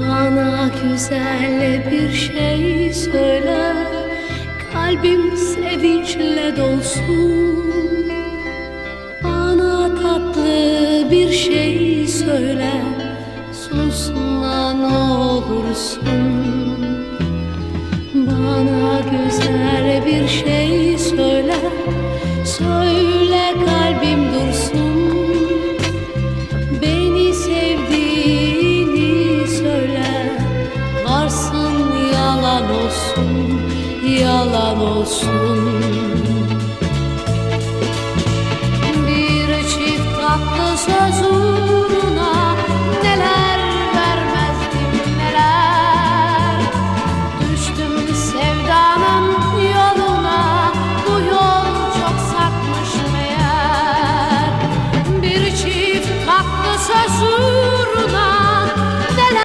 Bana güzel bir şey söyle Kalbim sevinçle dolsun. Bana tatlı bir şey söyle Susma ne olursun. Bana güzel bir şey söyle Söyle yalan olsun Yalan olsun